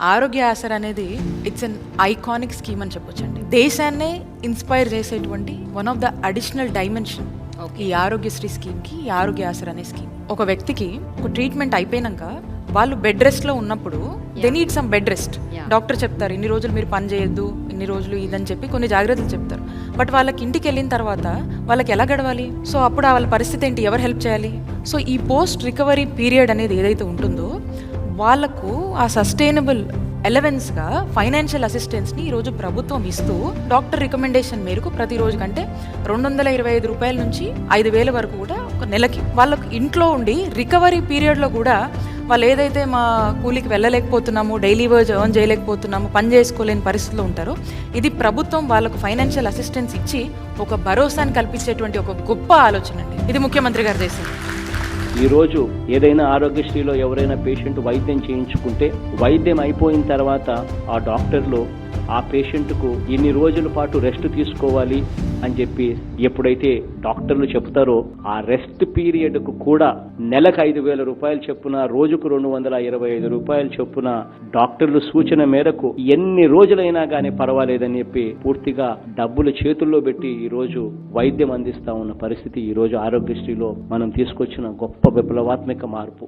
ఆరోగ్య ఆసర్ అనేది it's an iconic scheme అని చెప్పొచ్చండి. దేశాన్నే ఇన్స్పైర్ చేసేటువంటి one of the additional dimension ఈ ఆరోగ్యశ్రీ స్కీమ్కి ఈ ఆరోగ్య ఆసర్ అనే స్కీమ్ ఒక వ్యక్తికి ఒక ట్రీట్మెంట్ అయిపోయినాక వాళ్ళు బెడ్ రెస్ట్లో ఉన్నప్పుడు they need some bed rest. Doctor చెప్తారు ఇన్ని రోజులు మీరు పని చేయొద్దు ఇన్ని రోజులు ఇదని చెప్పి కొన్ని జాగ్రత్తలు చెప్తారు. బట్ వాళ్ళకి ఇంటికి వెళ్ళిన తర్వాత వాళ్ళకి ఎలా గడవాలి? సో అప్పుడు ఆ వాళ్ళ పరిస్థితి ఏంటి? ఎవరు హెల్ప్ చేయాలి? సో ఈ పోస్ట్ రికవరీ పీరియడ్ అనేది ఏదైతే ఉంటుందో వాళ్ళకు ఆ సస్టైనబుల్ ఎలవెన్స్గా ఫైనాన్షియల్ అసిస్టెన్స్ని ఈరోజు ప్రభుత్వం ఇస్తూ డాక్టర్ రికమెండేషన్ మేరకు ప్రతిరోజు కంటే రెండు వందల ఇరవై ఐదు రూపాయల నుంచి ఐదు వేల వరకు కూడా ఒక నెలకి వాళ్ళకు ఇంట్లో ఉండి రికవరీ పీరియడ్లో కూడా వాళ్ళు ఏదైతే మా కూలికి వెళ్ళలేకపోతున్నాము డైలీ వర్జ్ ఎర్న్ చేయలేకపోతున్నాము పని చేసుకోలేని పరిస్థితుల్లో ఉంటారో ఇది ప్రభుత్వం వాళ్ళకు ఫైనాన్షియల్ అసిస్టెన్స్ ఇచ్చి ఒక భరోసాని కల్పించేటువంటి ఒక గొప్ప ఆలోచన అండి. ఇది ముఖ్యమంత్రి గారు చేసింది ఈరోజు ఏదైనా ఆరోగ్యశ్రీలో ఎవరైనా పేషెంట్ వైద్యం చేయించుకుంటే వైద్యం అయిపోయిన తర్వాత ఆ డాక్టర్లు ఆ పేషెంట్కు ఇన్ని రోజుల పాటు రెస్ట్ తీసుకోవాలి అని చెప్పి ఎప్పుడైతే డాక్టర్లు చెప్తారో ఆ రెస్ట్ పీరియడ్కు కూడా నెలకు ఐదు వేల రూపాయలు చొప్పున రోజుకు రెండు వందల ఇరవై ఐదు రూపాయలు చొప్పున డాక్టర్లు సూచన మేరకు ఎన్ని రోజులైనా కానీ పర్వాలేదని చెప్పి పూర్తిగా డబ్బులు చేతుల్లో పెట్టి ఈ రోజు వైద్యం అందిస్తా ఉన్న పరిస్థితి ఈ రోజు ఆరోగ్యశ్రీలో మనం తీసుకొచ్చిన గొప్ప విప్లవాత్మక మార్పు.